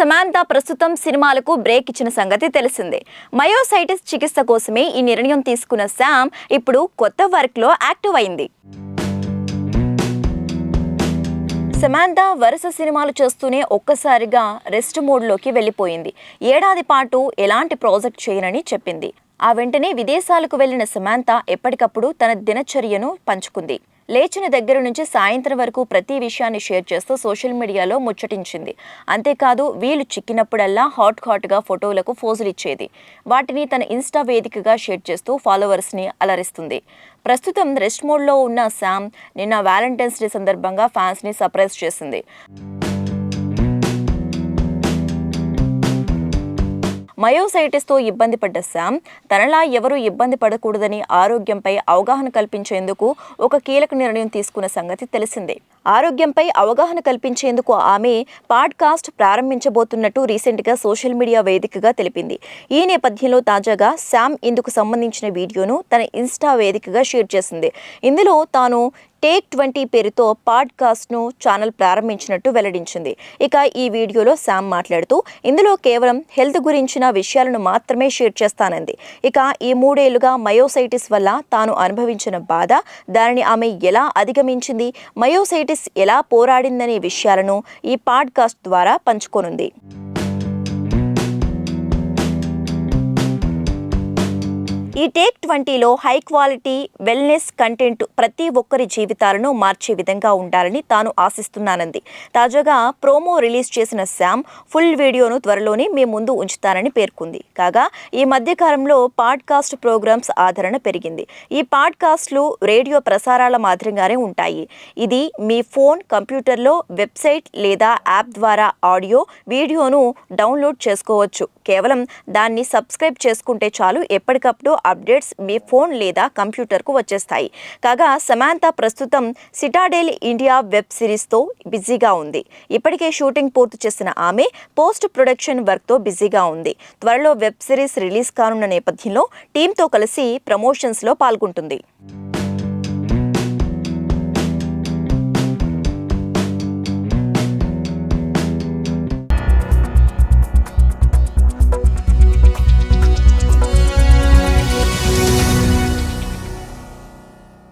సమాంత ప్రస్తుతం సినిమాలకు బ్రేక్ ఇచ్చిన సంగతి తెలిసిందే. మయోసైటిస్ చికిత్స కోసమే ఈ నిర్ణయం తీసుకున్న శామ్ ఇప్పుడు కొత్త వర్క్లో యాక్టివ్ అయింది. సమాంత వరుస సినిమాలు చేస్తూనే ఒక్కసారిగా రెస్ట్ మోడ్లోకి వెళ్ళిపోయింది. ఏడాది పాటు ఎలాంటి ప్రాజెక్ట్ చేయనని చెప్పింది. ఆ వెంటనే విదేశాలకు వెళ్ళిన సమాంత ఎప్పటికప్పుడు తన దినచర్యను పంచుకుంది. లేచిన దగ్గర నుంచి సాయంత్రం వరకు ప్రతి విషయాన్ని షేర్ చేస్తూ సోషల్ మీడియాలో ముచ్చటించింది. అంతేకాదు వీలు చిక్కినప్పుడల్లా హాట్ హాట్గా ఫోటోలకు ఫోజులు ఇచ్చేది. వాటిని తన ఇన్స్టా వేదికగా షేర్ చేస్తూ ఫాలోవర్స్ని అలరిస్తుంది. ప్రస్తుతం రెస్ట్ మోడ్లో ఉన్న శామ్ నిన్న వ్యాలంటైన్స్ డే సందర్భంగా ఫ్యాన్స్ని సర్ప్రైజ్ చేసింది. మయోసైటిస్తో ఇబ్బంది పడ్డ శామ్ తనలా ఎవరూ ఇబ్బంది పడకూడదని ఆరోగ్యంపై అవగాహన కల్పించేందుకు ఒక కీలక నిర్ణయం తీసుకున్న సంగతి తెలిసిందే. ఆరోగ్యంపై అవగాహన కల్పించేందుకు ఆమె పాడ్కాస్ట్ ప్రారంభించబోతున్నట్టు రీసెంట్గా సోషల్ మీడియా వేదికగా తెలిపింది. ఈ నేపథ్యంలో తాజాగా శామ్ ఇందుకు సంబంధించిన వీడియోను తన ఇన్స్టా వేదికగా షేర్ చేసింది. ఇందులో తాను టేక్ ట్వంటీ పేరుతో పాడ్కాస్ట్ను ఛానల్ ప్రారంభించినట్టు వెల్లడించింది. ఇక ఈ వీడియోలో శామ్ మాట్లాడుతూ ఇందులో కేవలం హెల్త్ గురించిన విషయాలను మాత్రమే షేర్ చేస్తానంది. ఇక ఈ మూడేళ్ళుగా మయోసైటిస్ వల్ల తాను అనుభవించిన బాధ దానిని ఆమె ఎలా అధిగమించింది మయోసైటిస్ ఎలా పోరాడిందనే విషయాలను ఈ పాడ్కాస్ట్ ద్వారా పంచుకోనుంది. ఈ టేక్ ట్వంటీలో హై క్వాలిటీ వెల్నెస్ కంటెంట్ ప్రతి ఒక్కరి జీవితాలను మార్చే విధంగా ఉండాలని తాను ఆశిస్తున్నానంది. తాజాగా ప్రోమో రిలీజ్ చేసిన శామ్ ఫుల్ వీడియోను త్వరలోనే మీ ముందు ఉంచుతానని పేర్కొంది. కాగా ఈ మధ్యకాలంలో పాడ్కాస్ట్ ప్రోగ్రామ్స్ ఆదరణ పెరిగింది. ఈ పాడ్కాస్ట్లు రేడియో ప్రసారాల మాదిరిగానే ఉంటాయి. ఇది మీ ఫోన్ కంప్యూటర్లో వెబ్సైట్ లేదా యాప్ ద్వారా ఆడియో వీడియోను డౌన్లోడ్ చేసుకోవచ్చు. కేవలం దాన్ని సబ్స్క్రైబ్ చేసుకుంటే చాలు ఎప్పటికప్పుడు అప్డేట్స్ మీ ఫోన్ లేదా కంప్యూటర్కు వచ్చేస్తాయి. కాగా సమాంత ప్రస్తుతం సిటాడెల్ ఇండియా వెబ్ సిరీస్తో బిజీగా ఉంది. ఇప్పటికే షూటింగ్ పూర్తి చేసిన ఆమె పోస్ట్ ప్రొడక్షన్ వర్క్తో బిజీగా ఉంది. త్వరలో వెబ్ సిరీస్ రిలీజ్ కానున్న నేపథ్యంలో టీంతో కలిసి ప్రమోషన్స్లో పాల్గొంటుంది.